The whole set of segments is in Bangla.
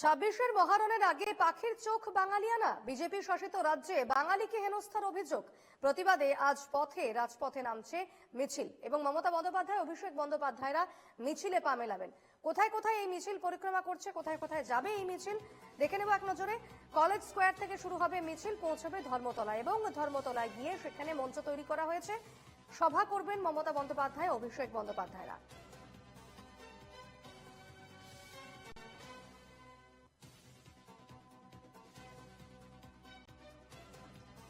ছাব্বিশের মহারণের আগে পাখির চোখ বাঙালিয়ানা বিজেপি শাসিত রাজ্যে বাঙালিকে হেনস্থার অভিযোগ। প্রতিবাদে আজ পথে রাজপথে নামছে মিছিল এবং মমতা বন্দ্যোপাধ্যায়, অভিষেক বন্দ্যোপাধ্যায়রা মিছিলে পা মেলাবেন। কোথায় কোথায় এই মিছিল পরিক্রমা করছে, কোথায় কোথায় যাবে এই মিছিল? দেখে নেব এক নজরে। কলেজ স্কোয়ার থেকে শুরু হবে মিছিল, পৌঁছবে ধর্মতলা এবং ধর্মতলায় গিয়ে সেখানে মঞ্চ তৈরি করা হয়েছে। সভা করবেন মমতা বন্দ্যোপাধ্যায়, অভিষেক বন্দ্যোপাধ্যায়রা।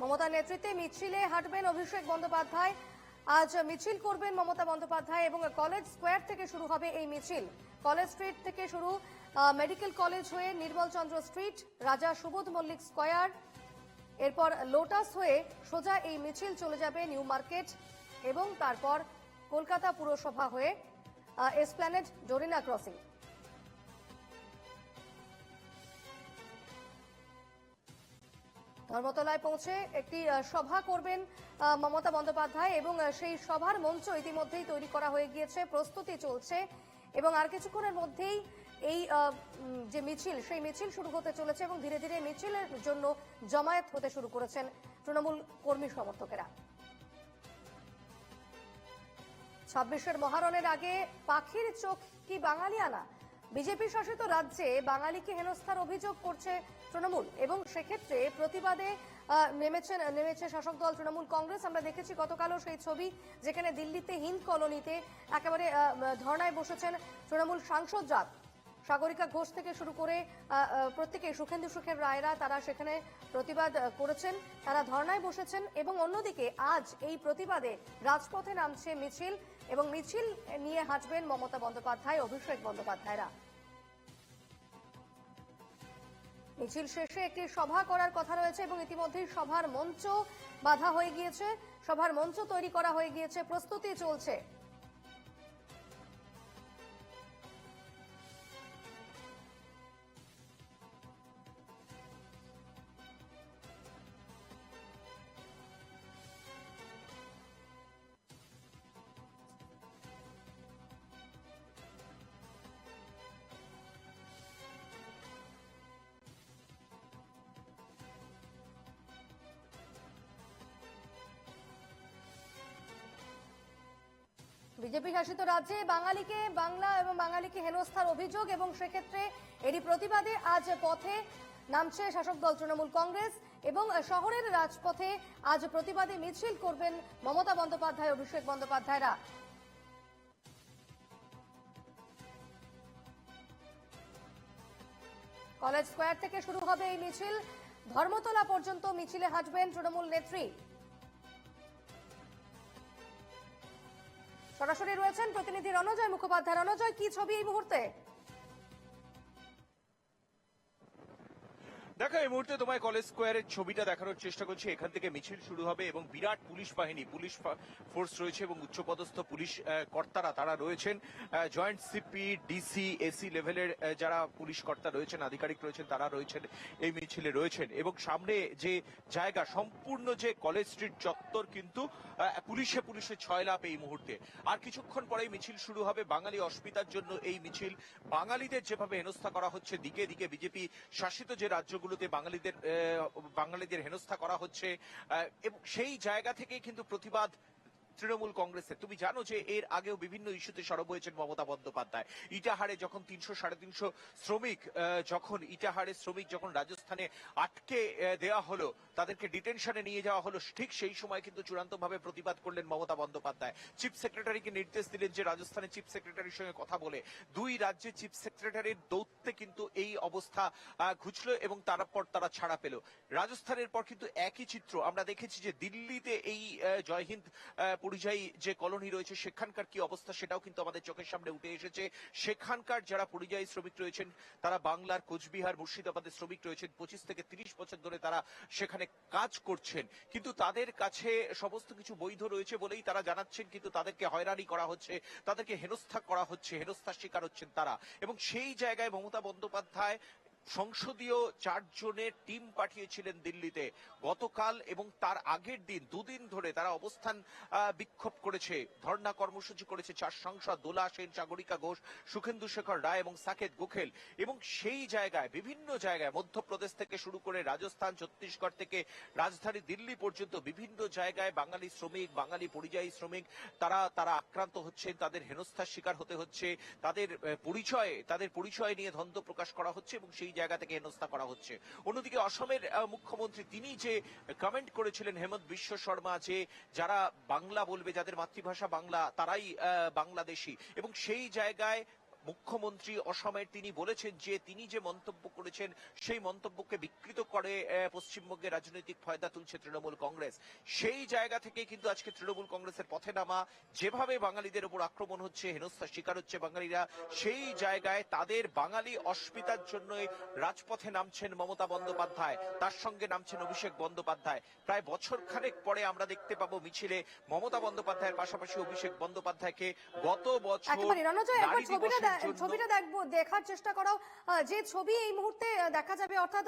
মমতার নেতৃত্বে মিছিলে হাঁটবেন অভিষেক বন্দ্যোপাধ্যায়। আজ মিছিল করবেন মমতা বন্দ্যোপাধ্যায় এবং কলেজ স্কোয়ার থেকে শুরু হবে এই মিছিল। কলেজ স্ট্রিট থেকে শুরু মেডিকেল কলেজ হয়ে নির্মল চন্দ্র স্ট্রিট, রাজা সুবোধ মল্লিক স্কোয়ার, এরপর লোটাস হয়ে সোজা এই মিছিল চলে যাবে নিউ মার্কেট এবং তারপর কলকাতা পুরসভা হয়ে এসপ্ল্যানেড ডোরিনা ক্রসিং। ধর্মতলায় পৌঁছে একটি সভা করবেন মমতা বন্দ্যোপাধ্যায় এবং সেই সভার মঞ্চ ইতিমধ্যেই তৈরি করা হয়ে গিয়েছে, প্রস্তুতি চলছে এবং আর কিছুক্ষণের মধ্যেই এই যে মিছিল, সেই মিছিল শুরু হতে চলেছে এবং ধীরে ধীরে মিছিলের জন্য জমায়েত হতে শুরু করেছেন তৃণমূল কর্মী সমর্থকেরা। ছাব্বিশের মহারণের আগে পাখির চোখ কি বাঙালিয়ানা? বিজেপি শাসিত রাজ্যে বাঙালিকে হেনস্থার অভিযোগ করছে তৃণমূল, এবং সেক্ষেত্রে প্রতিবাদে নেমেছেন, নেমেছে শাসক দল তৃণমূল কংগ্রেস। আমরা দেখেছি গতকালও সেই ছবি, যেখানে দিল্লিতে হিন্দ কলোনিতে একেবারে ধর্নায় বসেছেন তৃণমূল সাংসদরা সাগরিকা ঘোষ থেকে শুরু করে প্রত্যেকে সুখেন্দু সুখের রায়রা, তারা সেখানে প্রতিবাদ করেছেন, তারা ধর্নায় বসেছেন, এবং অন্যদিকে আজ এই প্রতিবাদে রাজপথে নামছে মিছিল, এবং মিছিল নিয়ে হাঁটবেন মমতা বন্দ্যোপাধ্যায়, অভিষেক বন্দ্যোপাধ্যায়রা। মিছিল শেষে একটি সভা করার কথা রয়েছে এবং ইতিমধ্যেই সভার মঞ্চ বাধা হয়ে গিয়েছে। সভার মঞ্চ তৈরি করা হয়ে গিয়েছে। প্রস্তুতি চলছে। বিজেপি শাসিত রাজ্যে বাঙালিকে বাংলা এবং বাঙালিকে হেনস্থার অভিযোগ এবং সেক্ষেত্রে এরই প্রতিবাদে আজ পথে নামছে শাসক দল তৃণমূল কংগ্রেস এবং শহরের রাজপথে আজ প্রতিবাদে মিছিল করবেন মমতা বন্দ্যোপাধ্যায় অভিষেক বন্দ্যোপাধ্যায়রা। কলেজ স্কোয়ার থেকে শুরু হবে এই মিছিল। ধর্মতলা পর্যন্ত মিছিলে হাঁটবেন তৃণমূল নেত্রী। সরাসরি রয়েছেন প্রতিনিধি রণজয় মুখোপাধ্যায়। রণজয় কি ছবি এই মুহূর্তে? দেখো এই মুহূর্তে তোমায় কলেজ স্কোয়ারের ছবিটা দেখানোর চেষ্টা করছি। এখান থেকে মিছিল শুরু হবে এবং বিরাট পুলিশ বাহিনী, পুলিশ ফোর্স রয়েছে এবং উচ্চপদস্থ পুলিশ কর্তারা তারা রয়েছেন। জয়েন্ট সিপি ডিসি এসি লেভেলের যারা পুলিশ কর্তা রয়েছেন, আধিকারিক রয়েছেন, তারা রয়েছেন, এই মিছিলে রয়েছেন। এবং সামনে যে জায়গা, সম্পূর্ণ যে কলেজ স্ট্রিট চত্বর কিন্তু পুলিশে পুলিশে ছয় লাভ এই মুহূর্তে। আর কিছুক্ষণ পরেই মিছিল শুরু হবে। বাঙালি অস্মিতার জন্য এই মিছিল। বাঙালিদের যেভাবে হেনস্থা করা হচ্ছে, দিকে দিকে বিজেপি শাসিত যে রাজ্যগুলোতে বাঙালিদের আহ, বাঙালিদের হেনস্থা করা হচ্ছে এবং সেই জায়গা থেকেই কিন্তু প্রতিবাদ তৃণমূল কংগ্রেসের। তুমি জানো যে এর আগেও বিভিন্ন ইস্যুতে সরব হয়েছেন মমতা বন্দ্যোপাধ্যায়। ইটাহারে যখন তিনশো সাড়ে তিনশো শ্রমিক যখন ইটাহারে শ্রমিক যখন রাজস্থানে আটকে দেওয়া হলো তাদেরকে ডিটেনশনে নিয়ে যাওয়া হলো ঠিক সেই সময় কিন্তু চূড়ান্তভাবে প্রতিবাদ করলেন মমতা বন্দ্যোপাধ্যায়। চিফ সেক্রেটারিকে নির্দেশ দিলেন যে রাজস্থানের চিফ সেক্রেটারির সঙ্গে কথা বলে দুই রাজ্যে চিফ সেক্রেটারির দৌত্যে কিন্তু এই অবস্থা ঘুচলো এবং তারপর তারা ছাড়া পেল। রাজস্থানের পর কিন্তু একই চিত্র। আমরা দেখেছি যে দিল্লিতে এই আহ, জয়হিন্দ আহ, পরিযায়ী যে কলোনি রয়েছে, সেখানকার কি অবস্থা সেটাও কিন্তু আমাদের চোখের সামনে উঠে এসেছে। সেখানকার যারা পরিযায়ী শ্রমিক রয়েছেন, তারা বাংলার কোচবিহার, মুর্শিদাবাদের শ্রমিক রয়েছেন, পঁচিশ থেকে তিরিশ বছর ধরে তারা সেখানে কাজ করছেন। কিন্তু তাদের কাছে সমস্ত কিছু বৈধ রয়েছে বলেই তারা জানাচ্ছেন, কিন্তু তাদেরকে হয়রানি করা হচ্ছে, তাদেরকে হেনস্থা করা হচ্ছে, হেনস্থার শিকার হচ্ছেন তারা। এবং সেই জায়গায় মমতা বন্দ্যোপাধ্যায় সংসদীয় চারজনের টিম পাঠিয়েছিলেন দিল্লিতে। গতকাল এবং তার আগের দিন, দুদিন ধরে তারা অবস্থান বিক্ষোভ করেছে। ধর্ণা কর্মসূচি করেছে চার সাংসদ, দোলা সেন, সাগরিকা ঘোষ, সুখেন্দু শেখর রায় এবং সাকেত গোখেল। এবং সেই জায়গায়, বিভিন্ন জায়গায়, মধ্যপ্রদেশ থেকে শুরু করে রাজস্থান, ছত্তিশগড় থেকে রাজধানী দিল্লি পর্যন্ত বিভিন্ন জায়গায় বাঙালি শ্রমিক, বাঙালি পরিযায়ী শ্রমিক, তারা তারা আক্রান্ত হচ্ছে তাদের হেনস্থার শিকার হতে হচ্ছে, তাদের পরিচয় তাদের পরিচয় নিয়ে ধন্দ প্রকাশ করা হচ্ছে এবং সেই জায়গা থেকে হেনস্থা করা হচ্ছে। অন্যদিকে অসমের মুখ্যমন্ত্রী তিনি যে কমেন্ট করেছিলেন হেমন্ত বিশ্ব শর্মা যে যারা বাংলা বলবে, যাদের মাতৃভাষা বাংলা, তারাই বাংলাদেশী। এবং সেই জায়গায় মুখ্যমন্ত্রী অসমের তিনি বলেছেন যে তিনি যে মন্তব্য করেছেন সেই মন্তব্যকে বিকৃত করে আহ, পশ্চিমবঙ্গে রাজনৈতিক ফয়দা তুলছে তৃণমূল কংগ্রেস। সেই জায়গা থেকে কিন্তু আজকে তৃণমূল কংগ্রেসের পথে নামা যেভাবে বাঙালিদের উপর আক্রমণ হচ্ছে হেনস্থার শিকার হচ্ছে বাঙালিরা সেই জায়গায় তাদের বাঙালি অস্মিতার জন্যই রাজপথে নামছেন মমতা বন্দ্যোপাধ্যায় তার সঙ্গে নামছেন অভিষেক বন্দ্যোপাধ্যায়। প্রায় বছর খানেক পরে আমরা দেখতে পাবো মিছিলে মমতা বন্দ্যোপাধ্যায়ের পাশাপাশি অভিষেক বন্দ্যোপাধ্যায়কে গত বছর ছবিটা দেখব দেখার চেষ্টা করাও। যে ছবি এই মুহূর্তে দেখা যাবে অর্থাৎ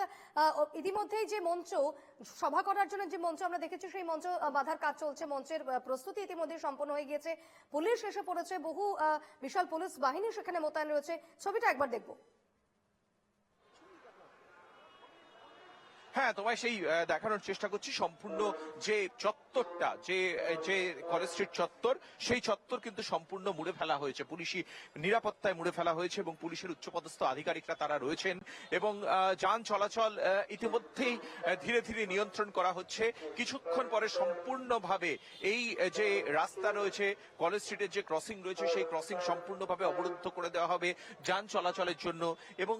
ইতিমধ্যেই যে মঞ্চ সভা করার জন্য যে মঞ্চ আমরা দেখেছি সেই মঞ্চ বাধার বাঁধার কাজ চলছে। মঞ্চের প্রস্তুতি ইতিমধ্যে সম্পন্ন হয়ে গিয়েছে। পুলিশ এসে পড়েছে বহু আহ, বিশাল পুলিশ বাহিনী সেখানে মোতায়েন রয়েছে। ছবিটা একবার দেখব। হ্যাঁ তোমায় সেই দেখানোর চেষ্টা করছি। সম্পূর্ণ যে চত্বরটা, যে যে কলেজ স্ট্রিট চত্বর, সেই চত্বর কিন্তু সম্পূর্ণ মুড়ে ফেলা হয়েছে। পুলিশি নিরাপত্তায় মুড়ে ফেলা হয়েছে এবং পুলিশের উচ্চপদস্থ আধিকারিকরা তারা রয়েছেন এবং যান চলাচল ইতিমধ্যেই ধীরে ধীরে নিয়ন্ত্রণ করা হচ্ছে। কিছুক্ষণ পরে সম্পূর্ণভাবে এই যে রাস্তা রয়েছে কলেজ স্ট্রিটের যে ক্রসিং রয়েছে, সেই ক্রসিং সম্পূর্ণভাবে অবরুদ্ধ করে দেওয়া হবে যান চলাচলের জন্য এবং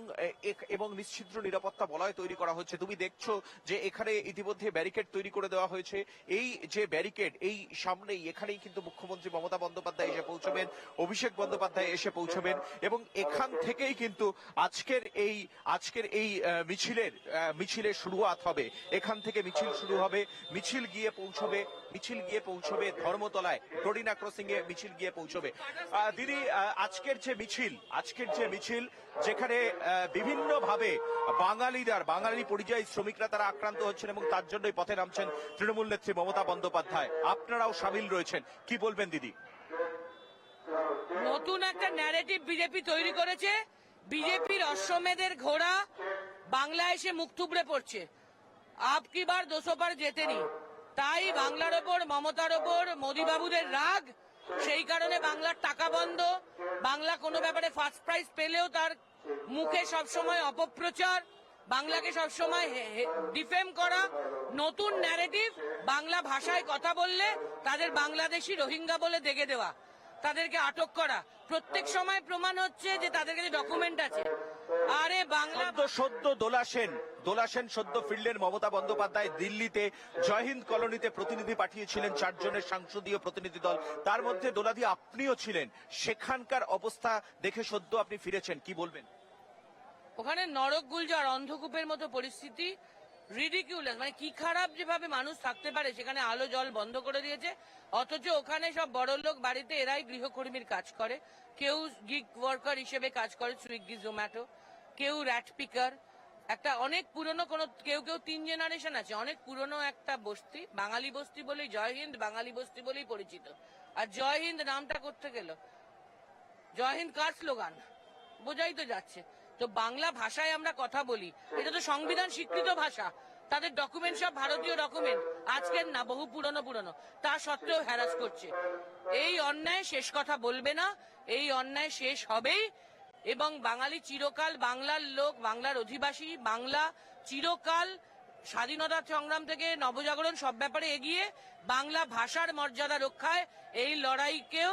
এবং নিশ্চিদ্র নিরাপত্তা বলয় তৈরি করা হচ্ছে। তুমি দেখছ যে এখানে ইতিমধ্যে ব্যারিকেড তৈরি করে দেওয়া হয়েছে। এই যে ব্যারিকেড এই সামনেই, এখানেই কিন্তু মুখ্যমন্ত্রী মমতা বন্দ্যোপাধ্যায় এসে পৌঁছবেন, অভিষেক বন্দ্যোপাধ্যায় এসে পৌঁছবেন এবং এখান থেকেই কিন্তু আজকের এই আজকের এই মিছিলের মিছিলের শুরুয়াত হবে। এখান থেকে মিছিল শুরু হবে, মিছিল গিয়ে পৌঁছবে, মিছিল গিয়ে পৌঁছবে ধর্মতলায় টরিনা ক্রসিং এ মিছিল গিয়ে পৌঁছবে। দিদি আজকের যে মিছিল, আজকের যে মিছিল, যেখানে বিভিন্ন ভাবে বাঙালিরা বাঙালি পরিযায়ী শ্রমিকরা তারা আক্রান্ত হচ্ছেন এবং তার জন্যই পথে নামছেন তৃণমূল নেত্রী মমতা বন্দ্যোপাধ্যায়। আপনারাও সামিল রয়েছেন। কি বলবেন, দিদি? নতুন একটা ন্যারেটিভ বিজেপি তৈরি করেছে। বিজেপির অশ্বমেধের ঘোড়া বাংলা এসে মুখ থুবড়ে পড়ছে। আপ কি বার দোষো পার জেতেনি তাই বাংলার ওপর, মমতার ওপর, মোদীবাবুদের রাগ, সেই কারণে বাংলার টাকা বন্ধ। বাংলা কোনো ব্যাপারে ফার্স্ট প্রাইজ পেলেও তার মুখে সবসময় অপপ্রচার। বাংলাকে সবসময় ডিফেম করা, নতুন ন্যারেটিভ বাংলা ভাষায় কথা বললে তাদের বাংলাদেশি রোহিঙ্গা বলে দেখে দেওয়া, তাদেরকে আটক করা। প্রত্যেক সময় প্রমাণ হচ্ছে যে তাদের কাছে ডকুমেন্ট আছে। আরে বাংলা সদ্য সদ্য দোলা সেন দোলা সেন সদ্য ফিরলেন মমতা বন্দ্যোপাধ্যায় দিল্লিতে জয়হিন্দ কলোনিতে প্রতিনিধি পাঠিয়েছিলেন চারজনের সংসদীয় প্রতিনিধি দল। তার মধ্যে দোলাদি আপনিও ছিলেন। সেখানকার অবস্থা দেখে সদ্য আপনি ফিরেছেন, কি বলবেন? ওখানে নরক গুলজার অন্ধকূপের মতো পরিস্থিতি রিডিকিউলাস মানে কি খারাপ যেভাবে মানুষ থাকতে পারে, সেখানে আলো, জল বন্ধ করে দিয়েছে। অথচ ওখানে সব বড় লোক বাড়িতে এরাই গৃহকর্মীর কাজ করে। কেউ গিগ ওয়ার্কার হিসেবে কাজ করে সুইগি জোম্যাটো কেউ র্যাট পিকার একটা অনেক পুরনো কোন, কেউ কেউ তিন জেনারেশন আছে, অনেক পুরনো একটা বস্তি, বাঙালি বস্তি বলেই জয় হিন্দ, বাঙালি বস্তি বলেই পরিচিত। আর জয় হিন্দ নামটা করতে গেল জয় হিন্দ কার স্লোগান? বোঝাই তো যাচ্ছে। তো বাংলা ভাষায় আমরা কথা বলি। এটা তো সংবিধান স্বীকৃত ভাষা। তাদের ডকুমেন্ট সব ভারতীয় ডকুমেন্ট আজকের না, বহু পুরনো পুরনো। তা সত্ত্বেও হ্যারাস করছে। এই অন্যায় শেষ কথা বলবে না। এই অন্যায় শেষ হবেই। এবং বাঙালি চিরকাল বাংলার লোক, বাংলার অধিবাসী, বাংলা চিরকাল স্বাধীনতা সংগ্রাম থেকে নবজাগরণ সব ব্যাপারে এগিয়ে বাংলা ভাষার মর্যাদা রক্ষায় এই লড়াইকেও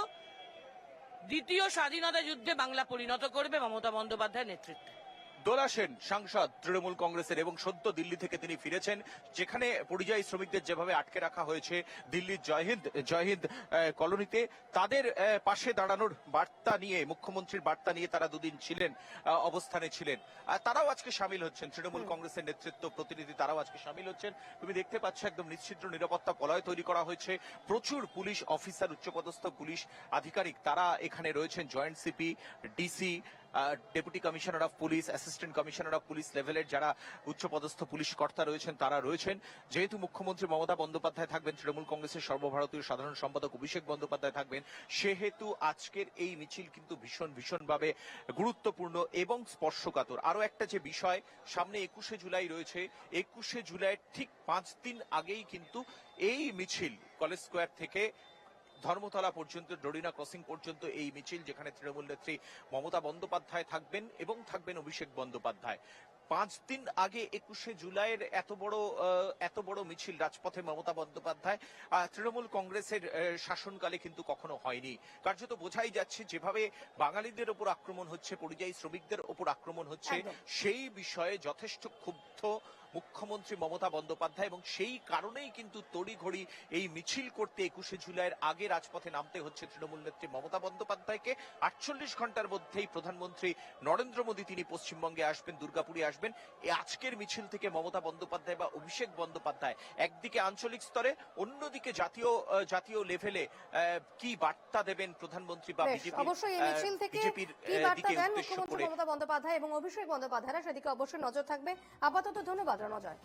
দ্বিতীয় স্বাধীনতা যুদ্ধে বাংলা পরিণত করবে মমতা বন্দ্যোপাধ্যায়ের নেতৃত্বে। দোলা সেন সাংসদ তৃণমূল কংগ্রেসের এবং সদ্য দিল্লি থেকে তিনি ফিরেছেন যেখানে পরিযায়ী শ্রমিকদের যেভাবে আটকে রাখা হয়েছে দিল্লির জয়হিন্দ জয়হিন্দ কলোনিতে তাদের পাশে দাঁড়ানোর বার্তা নিয়ে মুখ্যমন্ত্রীর বার্তা নিয়ে তারা দুদিন ছিলেন অবস্থানে ছিলেন। আর তারাও আজকে সামিল হচ্ছেন তৃণমূল কংগ্রেসের নেতৃত্ব প্রতিনিধি তারাও আজকে সামিল হচ্ছেন। তুমি দেখতে পাচ্ছ একদম নিশ্চিদ্র নিরাপত্তা বলয় তৈরি করা হয়েছে। প্রচুর পুলিশ অফিসার উচ্চপদস্থ পুলিশ আধিকারিক তারা এখানে রয়েছেন joint CP DC deputy commissioner of police assistant commissioner of police লেভেলের যারা উচ্চপদস্থ পুলিশ কর্তা রয়েছেন, তারা রয়েছেন। যেহেতু মুখ্যমন্ত্রী মমতা বন্দ্যোপাধ্যায় থাকবেন, তৃণমূল কংগ্রেসের সর্বভারতীয় সাধারণ সম্পাদক অভিষেক বন্দ্যোপাধ্যায় থাকবেন, সেহেতু আজকের এই মিছিল কিন্তু ভীষণ ভীষণভাবে গুরুত্বপূর্ণ এবং স্পর্শকাতর। আরও একটা যে বিষয়, সামনে একুশে জুলাই রয়েছে। একুশে জুলাই ঠিক পাঁচ দিন আগেই কিন্তু এই মিছিল কলেজ স্কোয়ার থেকে ধর্মতলা পর্যন্ত ডরিনা ক্রসিং পর্যন্ত এই মিছিল যেখানে তৃণমূল নেত্রী মমতা বন্দ্যোপাধ্যায় থাকবেন এবং থাকবেন অভিষেক বন্দ্যোপাধ্যায়। পাঁচ দিন আগে একুশে জুলাইয়ের এত বড় এত বড় মিছিল রাজপথে মমতা বন্দ্যোপাধ্যায় তৃণমূল কংগ্রেসের শাসনকালে কিন্তু কখনো হয়নি। কার্যত বোঝাই যাচ্ছে যেভাবে বাঙালিদের ওপর আক্রমণ হচ্ছে পরিযায়ী শ্রমিকদের ওপর আক্রমণ হচ্ছে সেই বিষয়ে যথেষ্ট ক্ষুব্ধ মুখ্যমন্ত্রী মমতা বন্দ্যোপাধ্যায় এবং সেই কারণেই কিন্তু তড়িঘড়ি এই মিছিল করতে একুশে জুলাইয়ের আগে রাজপথে নামতে হচ্ছে তৃণমূল নেত্রী মমতা বন্দ্যোপাধ্যায়কে। আটচল্লিশ ঘণ্টার মধ্যেই প্রধানমন্ত্রী নরেন্দ্র মোদী তিনি পশ্চিমবঙ্গে আসবেন দুর্গাপুরে আসবেন। এই আজকের মিছিল থেকে মমতা বন্দ্যোপাধ্যায় বা অভিষেক বন্দ্যোপাধ্যায় একদিকে আঞ্চলিক স্তরে অন্যদিকে জাতীয় জাতীয় লেভেলে কি বার্তা দেবেন প্রধানমন্ত্রী বা বিজেপি অবশ্যই এই মিছিল থেকে কি বার্তা দেন মুখ্যমন্ত্রী মমতা বন্দ্যোপাধ্যায় এবং অভিষেক বন্দ্যোপাধ্যায়রা সেদিকে অবশ্যই নজর থাকবে। আপাতত ধন্যবাদ রণজয়।